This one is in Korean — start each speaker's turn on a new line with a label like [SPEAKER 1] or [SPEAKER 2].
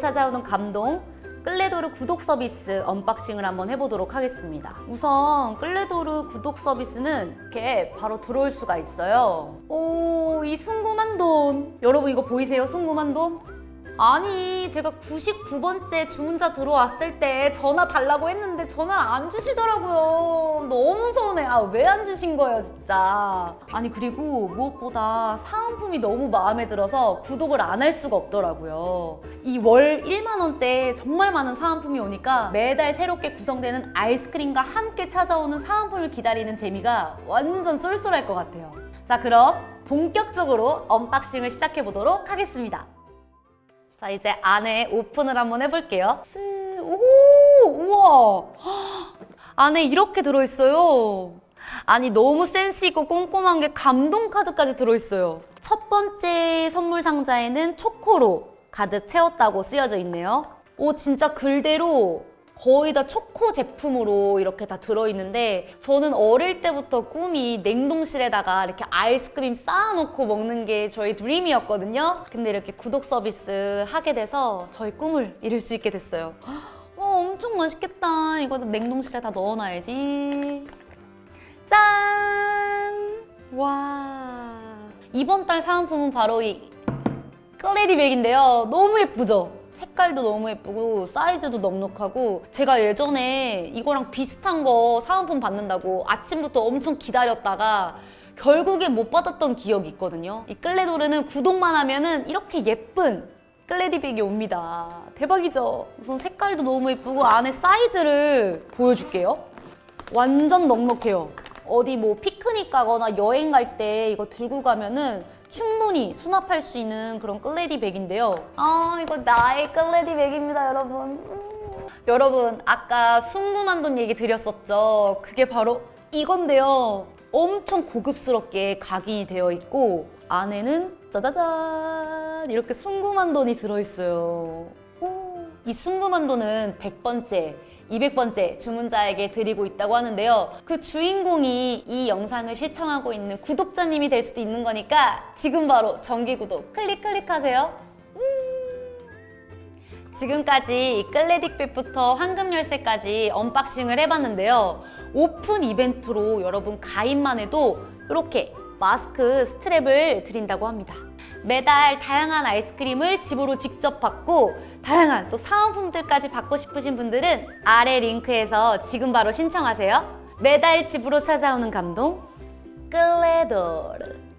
[SPEAKER 1] 찾아오는 감동 끌레도르 구독 서비스 언박싱을 한번 해보도록 하겠습니다. 우선 끌레도르 구독 서비스는 이렇게 바로 들어올 수가 있어요. 오, 이 순금한 돈. 여러분 이거 보이세요? 순금한 돈? 아니, 제가 99번째 주문자 들어왔을 때 전화 달라고 했는데 전화를 안 주시더라고요. 너무 서운해. 아, 왜 안 주신 거예요, 진짜. 아니, 그리고 무엇보다 사은품이 너무 마음에 들어서 구독을 안 할 수가 없더라고요. 이 월 1만 원대 정말 많은 사은품이 오니까 매달 새롭게 구성되는 아이스크림과 함께 찾아오는 사은품을 기다리는 재미가 완전 쏠쏠할 것 같아요. 자, 그럼 본격적으로 언박싱을 시작해 보도록 하겠습니다. 자, 이제 안에 오픈을 한번 해볼게요. 쓰- 오, 우와. 헉, 안에 이렇게 들어있어요. 아니, 너무 센스 있고 꼼꼼한 게 감동 카드까지 들어있어요. 첫 번째 선물 상자에는 초코로 가득 채웠다고 쓰여져 있네요. 오, 진짜 글대로 거의 다 초코 제품으로 이렇게 다 들어있는데 저는 어릴 때부터 꿈이 냉동실에다가 이렇게 아이스크림 쌓아놓고 먹는 게 저희 드림이었거든요. 근데 이렇게 구독 서비스 하게 돼서 저희 꿈을 이룰 수 있게 됐어요. 어, 엄청 맛있겠다. 이거 냉동실에 다 넣어놔야지. 짠! 와. 이번 달 사은품은 바로 이 클레디백인데요. 너무 예쁘죠? 색깔도 너무 예쁘고 사이즈도 넉넉하고 제가 예전에 이거랑 비슷한 거 사은품 받는다고 아침부터 엄청 기다렸다가 결국에 못 받았던 기억이 있거든요. 이 클레도르는 구독만 하면은 이렇게 예쁜 클레디백이 옵니다. 대박이죠? 우선 색깔도 너무 예쁘고 안에 사이즈를 보여줄게요. 완전 넉넉해요. 어디 뭐 피크닉 가거나 여행 갈 때 이거 들고 가면은 충분히 수납할 수 있는 그런 끌레디 백인데요. 아, 이거 나의 끌레디 백입니다, 여러분. 음. 여러분, 아까 순금한 돈 얘기 드렸었죠. 그게 바로 이건데요. 엄청 고급스럽게 각인이 되어 있고 안에는 짜자잔 이렇게 순금한 돈이 들어있어요. 오. 이 순금한 돈은 100번째, 200번째 주문자에게 드리고 있다고 하는데요. 그 주인공이 이 영상을 시청하고 있는 구독자님이 될 수도 있는 거니까 지금 바로 정기 구독 클릭 클릭하세요. 음. 지금까지 클레딕백부터 황금 열쇠까지 언박싱을 해봤는데요. 오픈 이벤트로 여러분 가입만 해도 이렇게 마스크 스트랩을 드린다고 합니다. 매달 다양한 아이스크림을 집으로 직접 받고 다양한 또 사은품들까지 받고 싶으신 분들은 아래 링크에서 지금 바로 신청하세요. 매달 집으로 찾아오는 감동 클레도르